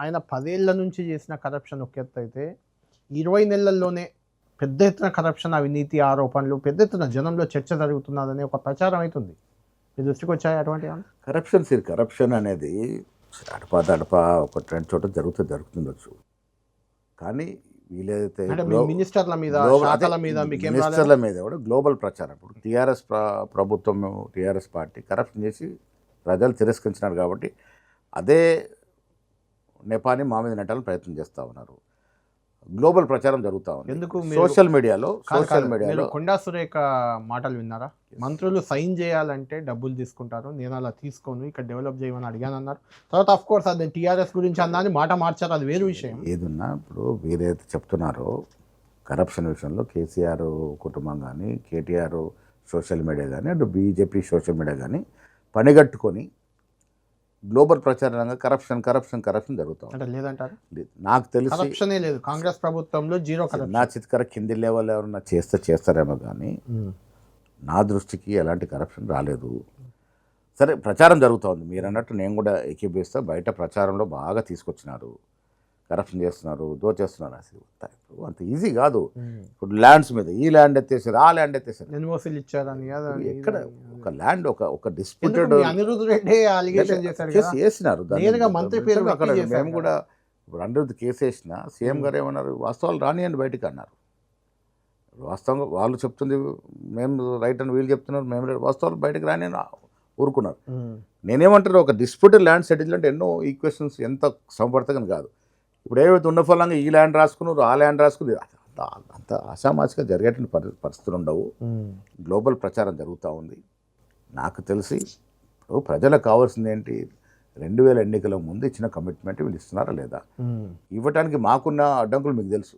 ఆయన పదేళ్ళ నుంచి చేసిన కరప్షన్ ఒక ఎత్తు అయితే ఇరవై నెలల్లోనే పెద్ద ఎత్తున కరప్షన్ అవినీతి ఆరోపణలు పెద్ద ఎత్తున జనంలో చర్చ జరుగుతున్నదని ఒక ప్రచారం అవుతుంది. మీ దృష్టికి వచ్చాయి అటువంటి? కరప్షన్ సిర్ కరప్షన్ అనేది అడపా దడప ఒక రెండు చోట జరుగుతూ జరుగుతుండొచ్చు. కానీ వీలైతే మినిస్టర్ల మీద మినిస్టర్ల మీద కూడా గ్లోబల్ ప్రచారం. ఇప్పుడు టీఆర్ఎస్ ప్రభుత్వం టీఆర్ఎస్ పార్టీ కరప్షన్ చేసి ప్రజలు తిరస్కరించినారు కాబట్టి అదే నెపాన్ని మా మీద నెట్టాలని ప్రయత్నం చేస్తూ ఉన్నారు. గ్లోబల్ ప్రచారం జరుగుతూ ఉంది. ఎందుకు సోషల్ మీడియాలో సోషల్. మీడియాలో కొండా సురేఖ మాటలు విన్నారా? మంత్రులు సైన్ చేయాలంటే డబ్బులు తీసుకుంటారు. నేను అలా తీసుకోను ఇక్కడ డెవలప్ చేయమని అడిగాను అన్నారు. తర్వాత ఆఫ్ కోర్స్ అది టీఆర్ఎస్ గురించి అన్నా అని మాట మార్చారు. అది వేరు విషయం. ఏదున్నా ఇప్పుడు వీరైతే చెప్తున్నారో కరప్షన్ విషయంలో కేసీఆర్ కుటుంబం కానీ కేటీఆర్ సోషల్ మీడియా కానీ అటు బీజేపీ సోషల్ మీడియా కానీ పనిగట్టుకొని గ్లోబల్ ప్రచారంగా కరప్షన్ కరప్షన్ కరప్షన్ జరుగుతూ ఉంది. అంటే లేదంటారు నాకు తెలిసి కరప్షనే లేదు. కాంగ్రెస్ ప్రభుత్వంలో జీరో నా చిత్కర కింది లెవెల్ ఎవరన్నా చేస్తే చేస్తారేమో కానీ నా దృష్టికి ఎలాంటి కరప్షన్ రాలేదు. సరే ప్రచారం జరుగుతోంది మీరు అన్నట్టు నేను కూడా ఏకీభవిస్తా. బయట ప్రచారంలో బాగా తీసుకొచ్చినారు. కరప్షన్ చేస్తున్నారు దోచేస్తున్నారు అసలు అంత ఈజీ కాదు. ఇప్పుడు ల్యాండ్స్ మీద ఈ ల్యాండ్ ఎత్తేసారు ఆ ల్యాండ్ ఎత్తేసారు. ఎక్కడ. ఒక ల్యాండ్ ఒక ఒక డిస్ప్యూటెడ్ రెడ్డి అలిగేషన్ చేశారు. నేరుగా మంత్రి పేరు అక్కడ మేము కూడా ఇప్పుడు అనిరుద్ధ్ కేసు వేసిన సీఎం గారు ఏమన్నారు వాస్తవాలు రానియండి బయటికి అన్నారు వాస్తవంగా వాళ్ళు చెప్తుంది మేము రైట్ అని వీళ్ళు చెప్తున్నారు మేము. వాస్తవాలు బయటకు రాని అని ఊరుకున్నారు. నేనేమంటారు ఒక డిస్ప్యూటెడ్ ల్యాండ్ సెటిల్మెంట్ ఎన్నో ఈక్వేషన్స్ ఎంత సమపడతగని కాదు ఇప్పుడు ఏవైతే ఉన్న ఫలంగా ఈ ల్యాండ్ రాసుకున్నారు ఆ ల్యాండ్ రాసుకుని అంత అంత అసామాజిక జరిగేటువంటి పరి పరిస్థితులు ఉండవు. గ్లోబల్ ప్రచారం జరుగుతూ ఉంది నాకు తెలిసి ఇప్పుడు ప్రజలకు కావాల్సింది ఏంటి? రెండు వేల ఎన్నికల ముందు ఇచ్చిన కమిట్మెంట్ వీళ్ళు ఇస్తున్నారా లేదా? ఉమ్. ఇవ్వడానికి మాకున్న అడ్డంకులు మీకు తెలుసు.